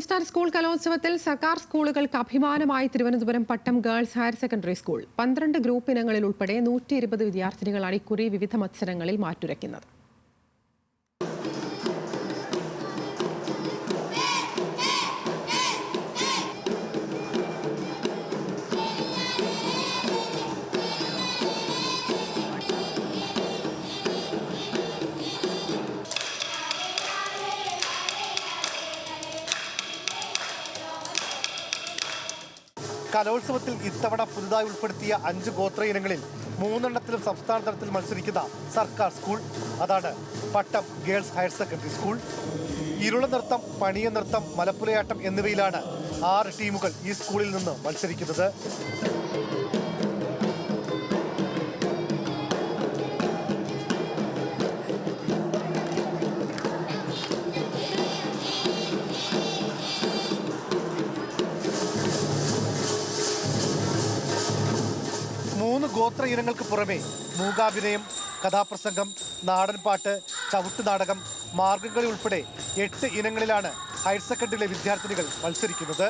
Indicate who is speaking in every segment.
Speaker 1: സംസ്ഥാന സ്കൂൾ കലോത്സവത്തിൽ സർക്കാർ സ്കൂളുകൾക്ക് അഭിമാനമായി Thiruvananthapuram Pattom girls higher secondary school. പന്ത്രണ്ട് ഗ്രൂപ്പ് ഇനങ്ങളിൽ ഉൾപ്പെടെ നൂറ്റി ഇരുപത് വിദ്യാർത്ഥിനികളാണ് ഇക്കുറി വിവിധ മത്സരങ്ങളിൽ മാറ്റുരയ്ക്കുന്നത്.
Speaker 2: കലോത്സവത്തിൽ ഇത്തവണ പുതുതായി ഉൾപ്പെടുത്തിയ അഞ്ച് ഗോത്ര ഇനങ്ങളിൽ മൂന്നെണ്ണത്തിലും സംസ്ഥാന തലത്തിൽ മത്സരിക്കുന്ന സർക്കാർ സ്കൂൾ അതാണ് Pattom girls higher secondary school Irula നൃത്തം പണിയ നൃത്തം മലപ്പുലയാട്ടം എന്നിവയിലാണ് ആറ് ടീമുകൾ ഈ സ്കൂളിൽ നിന്ന് മത്സരിക്കുന്നത്. ഗോത്ര ഇനങ്ങൾക്ക് പുറമെ മൂകാഭിനയം കഥാപ്രസംഗം നാടൻപാട്ട് ചവിട്ട് നാടകം മാർഗംകളി ഉൾപ്പെടെ എട്ട് ഇനങ്ങളിലാണ് ഹയർ സെക്കൻഡറിയിലെ വിദ്യാർത്ഥിനികൾ മത്സരിക്കുന്നത്.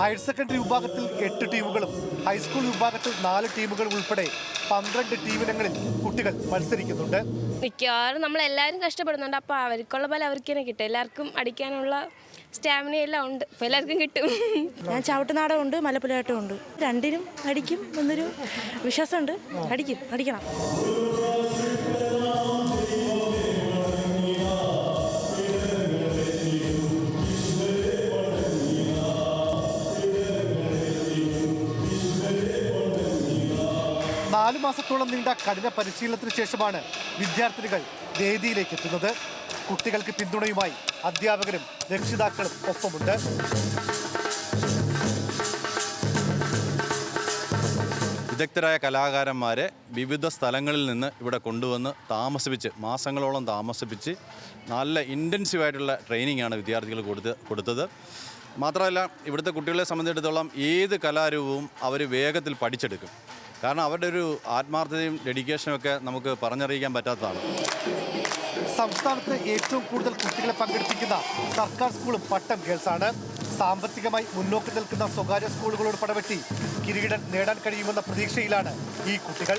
Speaker 2: ഹയർ സെക്കൻഡറി വിഭാഗത്തിൽ എട്ട് ടീമുകളും ഹൈസ്കൂൾ വിഭാഗത്തിൽ നാല് ടീമുകളും ഉൾപ്പെടെ പന്ത്രണ്ട് ടീമിനങ്ങളിൽ കുട്ടികൾ മത്സരിക്കുന്നുണ്ട്.
Speaker 3: മിക്കവാറും നമ്മളെല്ലാവരും കഷ്ടപ്പെടുന്നുണ്ട്. അപ്പോൾ അവർക്കുള്ള പോലെ അവർക്ക് തന്നെ കിട്ടും. എല്ലാവർക്കും അടിക്കാനുള്ള സ്റ്റാമിന എല്ലാം ഉണ്ട്. അപ്പോൾ എല്ലാവർക്കും കിട്ടും.
Speaker 4: ഞാൻ ചവിട്ടുനാടകമുണ്ട് മലപ്പുലയാട്ടമുണ്ട് രണ്ടിനും അടിക്കും എന്നൊരു വിശ്വാസമുണ്ട്. അടിക്കും. അടിക്കണം.
Speaker 2: നാലു മാസത്തോളം നീണ്ട കഠിന പരിശീലനത്തിന് ശേഷമാണ് വിദ്യാർത്ഥികൾ വേദിയിലേക്ക് എത്തുന്നത്. കുട്ടികൾക്ക് പിന്തുണയുമായി അധ്യാപകരും രക്ഷിതാക്കളും ഒപ്പമുണ്ട്.
Speaker 5: വിദഗ്ധരായ കലാകാരന്മാരെ വിവിധ സ്ഥലങ്ങളിൽ നിന്ന് ഇവിടെ കൊണ്ടുവന്ന് താമസിപ്പിച്ച് മാസങ്ങളോളം താമസിപ്പിച്ച് നല്ല ഇന്റൻസീവായിട്ടുള്ള ട്രെയിനിങ് ആണ് വിദ്യാർത്ഥികൾ കൊടുത്ത് കൊടുത്തത്. മാത്രമല്ല ഇവിടുത്തെ കുട്ടികളെ സംബന്ധിച്ചിടത്തോളം ഏത് കലാരൂപവും അവർ വേഗത്തിൽ പഠിച്ചെടുക്കും. കാരണം അവരുടെ ഒരു ആത്മാർത്ഥതയും ഡെഡിക്കേഷനും ഒക്കെ നമുക്ക് പറഞ്ഞറിയിക്കാൻ പറ്റാത്തതാണ്.
Speaker 2: സംസ്ഥാനത്ത് ഏറ്റവും കൂടുതൽ കുട്ടികളെ പങ്കെടുപ്പിക്കുന്ന സർക്കാർ സ്കൂളും പട്ടം ഗേൾസ് ആണ് സാമ്പത്തികമായി മുന്നോക്കം നിൽക്കുന്ന സ്വകാര്യ സ്കൂളുകളോട് പടവെട്ടി കിരീടം നേടാൻ കഴിയുമെന്ന പ്രതീക്ഷയിലാണ് ഈ കുട്ടികൾ.